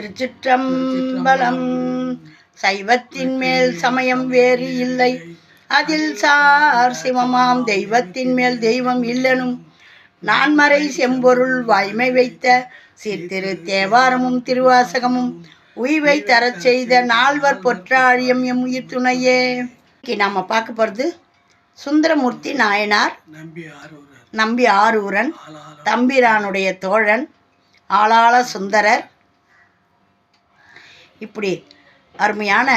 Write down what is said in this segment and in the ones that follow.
திருச்சிற்றம்பலம். சைவத்தின் மேல் சமயம் வேறு இல்லை. அதில் சார் சிவமாம் தெய்வத்தின் மேல் தெய்வம் இல்லனும். நான்மறை செம்பொருள் வாய்மை வைத்த சீர்திரு தேவாரமும் திருவாசகமும் உய்வை தரச் செய்த நால்வர் பொற்றாழியம் எம் உயிர் துணையே. நாம பார்க்க போகிறது சுந்தரமூர்த்தி நாயனார் நம்பி ஆரூரன் தம்பிரானுடைய தோழன் ஆளாள சுந்தரர் இப்படி அருமையான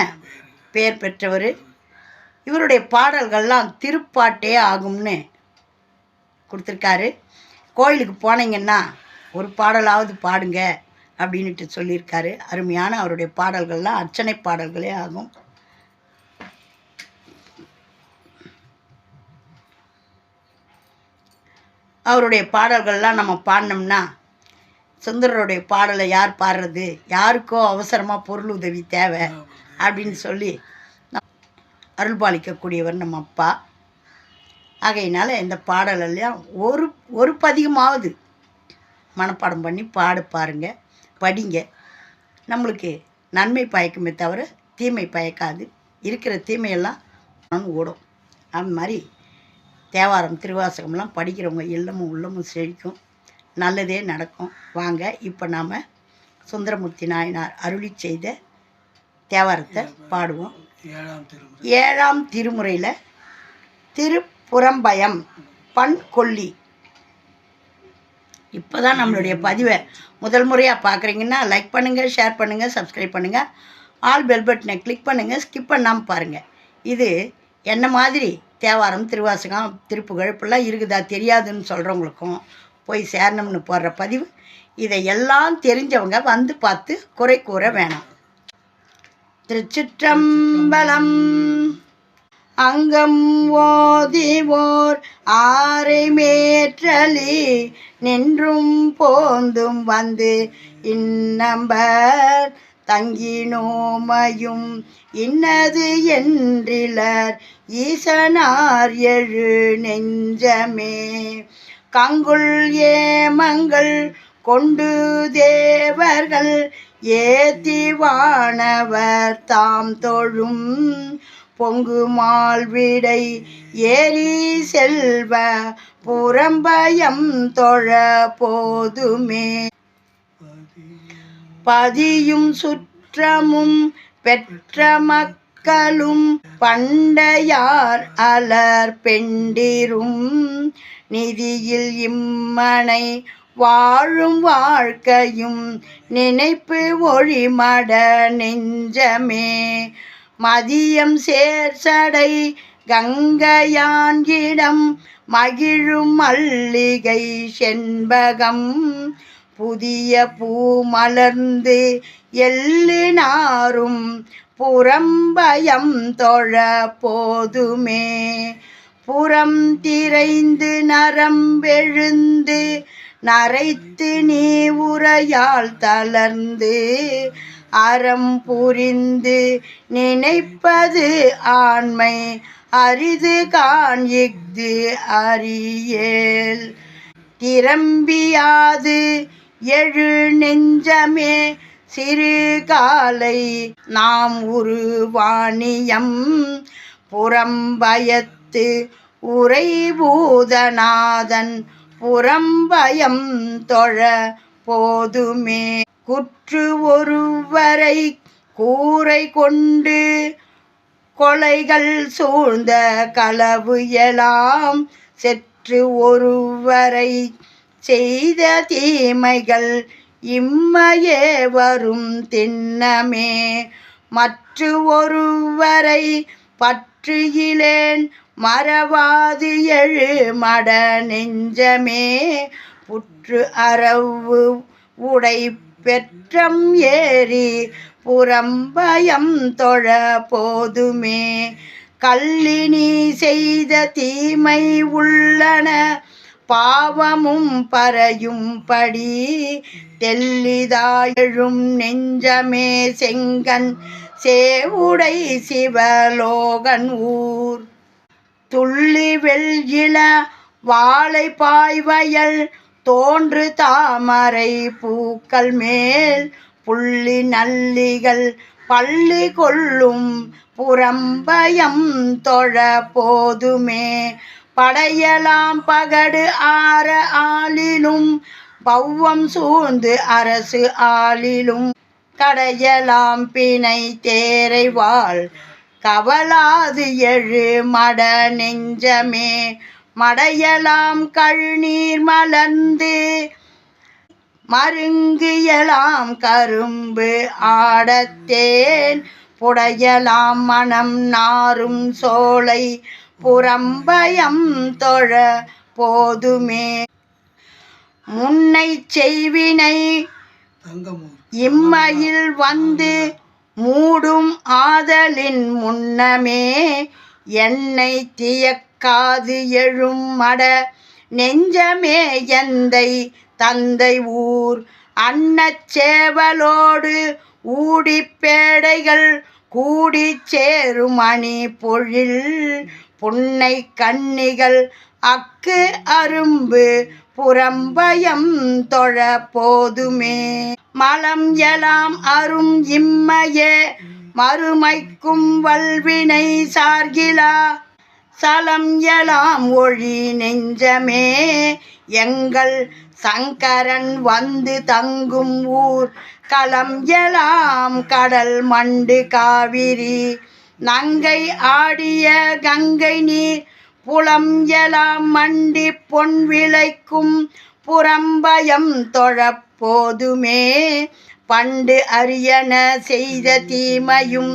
பெயர் பெற்றவர். இவருடைய பாடல்கள்லாம் திருப்பாட்டே ஆகும்னு கொடுத்துருக்காரு. கோயிலுக்கு போனீங்கன்னா ஒரு பாடலாவது பாடுங்க அப்படின்ட்டு சொல்லியிருக்காரு. அருமையான அவருடைய பாடல்கள்லாம் அர்ச்சனை பாடல்களே ஆகும். அவருடைய பாடல்கள்லாம் நம்ம பாடினோம்னா சுந்தரருடைய பாடலை யார் பாடுறது? யாருக்கோ அவசரமாக பொருள் உதவி தேவை அப்படின்னு சொல்லி அருள்பாலிக்கக்கூடியவர் நம்ம அப்பா. ஆகையினால இந்த பாடலெல்லாம் ஒரு ஒரு பதிகமாவது மனப்பாடம் பண்ணி பாடு பாருங்க படிங்க. நம்மளுக்கு நன்மை பயக்குமே தவிர தீமை பயக்காது. இருக்கிற தீமையெல்லாம் ஓடும். அந்த மாதிரி தேவாரம் திருவாசகம்லாம் படிக்கிறவங்க இல்லமும் உள்ளமும் செழிக்கும். நல்லதே நடக்கும். வாங்க இப்போ நாம் சுந்தரமூர்த்தி நாயனார் அருளி செய்த தேவாரத்தை பாடுவோம். ஏழாம் திருமுறை. ஏழாம் திருமுறையில் திருப்புறம்பயம் பண் கொல்லி இப்போ தான் நம்மளுடைய பதிவை முதல் முறையாக பார்க்குறீங்கன்னா லைக் பண்ணுங்கள் ஷேர் பண்ணுங்கள் சப்ஸ்கிரைப் பண்ணுங்கள் ஆல் பெல் பட்டனை கிளிக் பண்ணுங்கள் ஸ்கிப் பண்ணாமல் பாருங்கள் இது என்ன மாதிரி தேவாரம் திருவாசகம் திருப்புகழ் இப்படிலாம் இருக்குதா தெரியாதுன்னு சொல்கிறவங்களுக்கும் போய் சேரணும்னு போடுற பதிவு. இதை எல்லாம் தெரிஞ்சவங்க வந்து பார்த்து குறை கூற வேணாம். திருச்சிற்றம்பலம். அங்கம் ஓதிவோர் ஆரை மேற்றலி நின்றும் போந்தும் வந்து இன்னம்பர் தங்கினோமையும் இன்னது என்றிலர் ஈசனார் எழு நெஞ்சமே. கங்குள் ஏமங்கள் கொண்டு தேவர்கள் ஏத்தி வானவர் தாம் தொழும் பொங்கு மால்விடை ஏறி செல்வ புறம்பயம் தொழ போதுமே. பதியும் சுற்றமும் பெற்ற மக்களும் பண்டையார் அலர் பெண்டிரும். நிதியில் இம்மனை வாழும் வாழ்க்கையும் நினைப்பு ஒழிமட நெஞ்சமே. மதியம் சேர்சடை கங்கையான்கிடம் மகிழும் மல்லிகை செண்பகம். புதிய பூ மலர்ந்து எல்லினாரும் புறம்பயம் தொழ போதுமே. புறம் திரைந்து நரம்பெழுந்து நரைத்து நீ உரையால் தளர்ந்து அறம் புரிந்து நினைப்பது ஆண்மை அரிது கான் இஃது அறியேல் திரம்பியாது எழு நெஞ்சமே சிறு காலை நாம் உருவாணியம். புறம்பயத்து உரைபூதநாதன் புறம்பயம் தொழ போதுமே. குற்று ஒருவரை கூரை கொண்டு கொலைகள் சூழ்ந்த களவு எலாம். செற்று ஒருவரை செய்த தீமைகள் இம்மையே வரும் திண்ணமே. மற்று ஒருவரை பற்றியிலேன் மறவாது எழு மட நெஞ்சமே. புற்று அரவு உடை பெற்றம் ஏறி புறம்பயம் தொழ போதுமே. கல்லினி செய்த தீமை உள்ளன பாவமும் பறையும்படி தெல்லிதாயழும் நெஞ்சமே செங்கன் சேவுடை சிவலோகன் ஊர். துள்ளி வெள்ளில வாழை பாய்வயல் தோன்று தாமரை பூக்கள் மேல். புள்ளி நல்லிகள் பள்ளி கொள்ளும் புறம்பயம் தொழ போதுமே. படையலாம் பகடு ஆற ஆளிலும் பௌவம் சூழ்ந்து அரசு ஆளிலும் கடையலாம் பிணை தேரைவாள் கவலாது எழு மட நெஞ்சமே மடையலாம் கழுநீர் மலர்ந்து. மருங்கியலாம் கரும்பு ஆடத்தேன் புடையலாம் மனம் நாரும் சோலை புறம்பயம் தொழ போதுமே. முன்னை செய்வினை இம்மையில் வந்து மூடும் ஆதலின் முன்னமே என்னை தியக்காது எழும் மட நெஞ்சமே எந்தை தந்தை ஊர் அன்னச்சேவலோடு ஊடிப்பேடைகள் கூடி சேரும் அணி பொழில் புன்னை கண்ணிகள் அக்கு அரும்பு புறம்பயம் தொழ போதுமே. மலம் எலாம் அரும் இம்மையே மறுமைக்கும் வல்வினை சார்கிலா. சலம் எலாம் ஒழி நெஞ்சமே எங்கள் சங்கரன் வந்து தங்கும் ஊர். களம் எலாம் கடல் மண்டு காவிரி நங்கை ஆடிய கங்கை நீர். புலம் எலாம் மண்டி பொன் விளைக்கும் புறம்பயம் தொழப்போதுமே பண்டு அரியன செய்த தீமையும்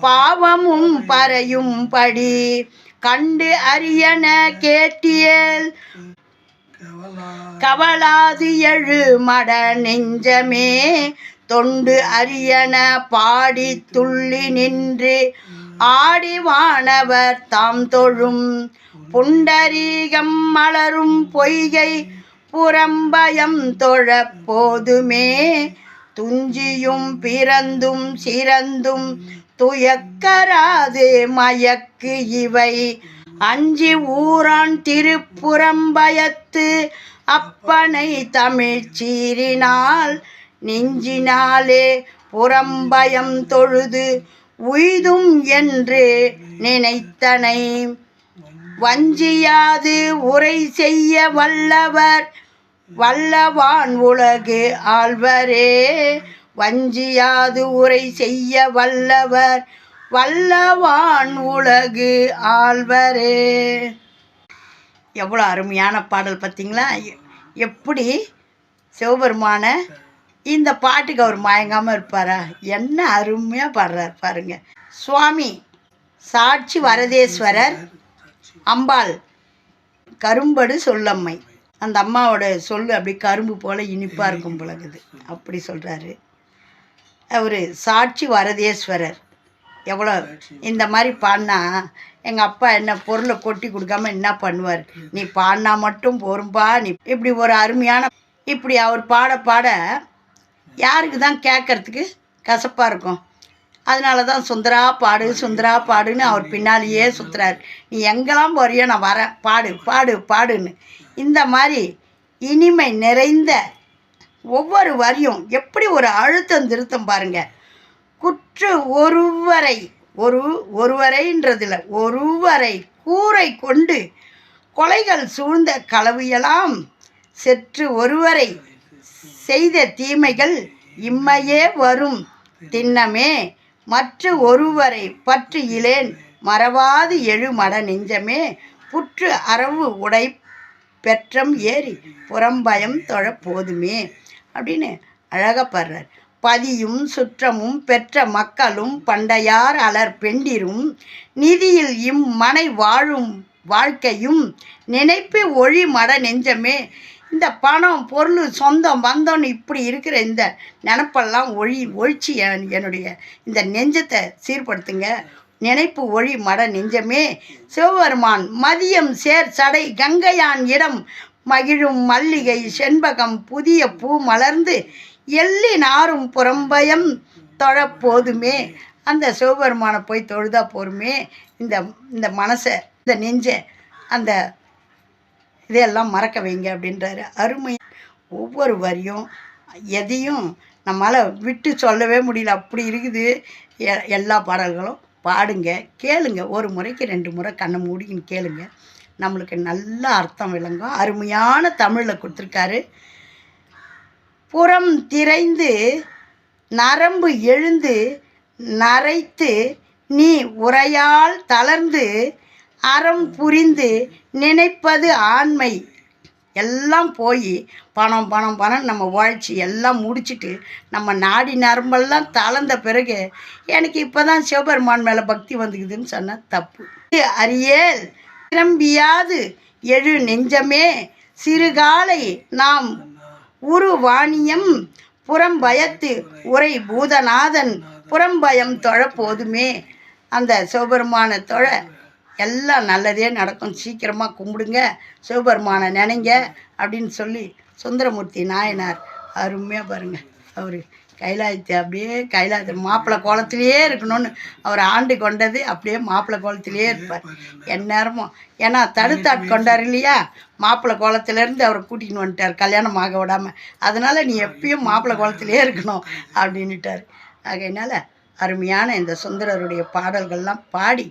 பாவமும் பறையும் படி. கண்டு அரியன கேட்டியேல் கவலாது எழு மட நெஞ்சமே. தொண்டு அரியன பாடி துள்ளி நின்று ஆடிவானவர் தாம் தொழும் புண்டரீகம் மலரும் பொய்கை புறம்பயம் தொழ போதுமே. துஞ்சியும் பிறந்தும் சிறந்தும் துயக்கராது மயக்கு இவை. அஞ்சி ஊரான் திருப்புறம்பயத்து அப்பனை தமிழ் சீரினால் நெஞ்சினாலே புறம்பயம் தொழுது உய்தும் என்று நினைத்தனை. வஞ்சியாது உரை செய்ய வல்லவர். வல்லவான் உலகு ஆழ்வரே. வஞ்சியாது உரை செய்ய வல்லவர். வல்லவான் உலகு ஆழ்வரே. எவ்வளோ அருமையான பாடல் பார்த்தீங்களா? எப்படி சிவபெருமான இந்த பாட்டுக்கு அவர் மயங்காமல் இருப்பாரா? என்ன அருமையாக பாடுறார் பாருங்க. சுவாமி சாட்சி வரதேஸ்வரர் அம்பாள் கரும்படு சொல்லம்மை. அந்த அம்மாவோட சொல்லு அப்படி கரும்பு போல் இனிப்பாக இருக்கும் பொழுது அப்படி சொல்கிறாரு அவர் சாட்சி வரதேஸ்வரர். எவ்வளோ இந்த மாதிரி பாடினா எங்கள் அப்பா என்ன பொருளை கொட்டி கொடுக்காம என்ன பண்ணுவார்? நீ பாடினா மட்டும் போரும்பா நீ இப்படி ஒரு அருமையான இப்படி அவர் பாட பாட யாருக்கு தான் கேட்கறதுக்கு கசப்பாக இருக்கும்? அதனால தான் சுந்தரா பாடு சுந்தரா பாடுன்னு அவர் பின்னாலேயே சுற்றுறார் நீ எங்கெல்லாம் போறியோ நான் வரேன். பாடு பாடு பாடுன்னு. இந்த மாதிரி இனிமை நிறைந்த ஒவ்வொரு வரியும் எப்படி ஒரு அழுத்தம் திருத்தம் பாருங்கள் குற்று ஒருவரை ஒரு ஒருவரைன்றதில் ஒருவரை கூரை கொண்டு கொலைகள் சூழ்ந்த களவியலாம் செற்று ஒருவரை செய்த தீமைகள் இம்மையே வரும் திண்ணமே. மற்ற ஒருவரை பற்று இலேன் மறவாது எழுமட நெஞ்சமே. புற்று அரவு உடை பெற்றம் ஏறி புறம்பயம் தொழ போதுமே. அப்படின்னு அழகப்படுறார் பதியும் சுற்றமும் பெற்ற மக்களும் பண்டையார் அலர் பெண்டிரும். நிதியில் இம்மனை வாழும் வாழ்க்கையும் நினைப்பு ஒழி மட நெஞ்சமே. இந்த பணம் பொருள் சொந்தம் பந்தம்னு இப்படி இருக்கிற இந்த நினப்பெல்லாம் ஒழி ஒழிச்சு என்- என்னுடைய இந்த நெஞ்சத்தை சீர்படுத்துங்க. நினைப்பு ஒழி மட நெஞ்சமே. சிவபெருமான் மதியம் சேர் சடை கங்கையான் இடம் மகிழும் மல்லிகை செண்பகம் புதிய பூ மலர்ந்து எள்ளி நாரும் புறம்பயம் தொழப்போதுமே அந்த சிவபெருமானை போய் தொழுதா போருமே. இந்த இந்த மனசை இந்த நெஞ்சை அந்த இதையெல்லாம் மறக்க வைங்க அப்படின்றாரு. அருமை. ஒவ்வொரு வரியும் எதையும் நம்மளால் விட்டு சொல்லவே முடியல. அப்படி இருக்குது. எ- எல்லா பாடல்களும் பாடுங்க கேளுங்க. ஒரு முறைக்கு ரெண்டு முறை கண்ணை மூடின்னு கேளுங்க. நம்மளுக்கு நல்ல அர்த்தம் விளங்கும். அருமையான தமிழில் கொடுத்துருக்காரு. புறம் திரைந்து நரம்பு எழுந்து நரைத்து நீ உரையால் தளர்ந்து அறம் புரிந்து நினைப்பது ஆண்மை. எல்லாம் போய் பணம் பணம் பணம் நம்ம உழைச்சி எல்லாம் முடிச்சிட்டு நம்ம நாடி நரம்பெல்லாம் தளர்ந்த பிறகு எனக்கு இப்போ தான் சிவபெருமான் மேலே பக்தி வந்துக்குதுன்னு சொன்னால் தப்பு. அரியல் திரும்பியாது எழு நெஞ்சமே. சிறுகாலை நாம் உருவாணியம் புறம்பயத்து உரை பூதநாதன் புறம்பயம் தொழ போதுமே அந்த சிவபெருமான தொழ எல்லாம் நல்லதே நடக்கும். சீக்கிரமாக கும்பிடுங்க. சிவபெருமானை நினைங்க அப்படின்னு சொல்லி சுந்தரமூர்த்தி நாயனார் அருமையாக பாருங்கள் அவர் கைலாயத்தை அப்படியே கைலாயத்தை மாப்பிள்ளை கோலத்திலேயே இருக்கணும்னு அவர் ஆண்டு கொண்டது அப்படியே மாப்பிள்ளை கோலத்திலேயே இருப்பார். எந்நேரமும் ஏன்னா தடுத்தாட் கொண்டார் இல்லையா? மாப்பிள்ளை கோலத்திலேருந்து அவரை கூட்டின்னு வந்துட்டார். கல்யாணம் ஆக விடாமல் அதனால் நீ எப்பயும் மாப்பிள்ளை கோலத்திலேயே இருக்கணும் அப்படின்னுட்டார். ஆகையினால அருமையான இந்த சுந்தரருடைய பாடல்கள்லாம் பாடி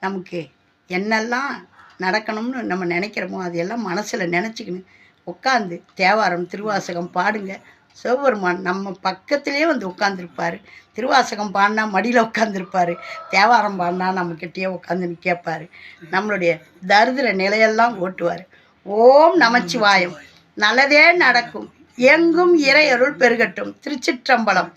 நமக்கு என்னெல்லாம் நடக்கணும்னு நம்ம நினைக்கிறோமோ அதையெல்லாம் மனசில் நினச்சிக்கின்னு உட்காந்து தேவாரம் திருவாசகம் பாடுங்க. சிவபெருமான் நம்ம பக்கத்துலேயே வந்து உட்காந்துருப்பார் திருவாசகம் பாடினா மடியில் உட்காந்துருப்பார் தேவாரம் பாடினா நம்மக்கிட்டேயே உட்காந்துன்னு கேட்பார் நம்மளுடைய தருதிர நிலையெல்லாம் ஓட்டுவார். ஓம் நமச்சிவாயம். நல்லதே நடக்கும். எங்கும் இறையருள் பெருகட்டும். திருச்சிற்றம்பலம்.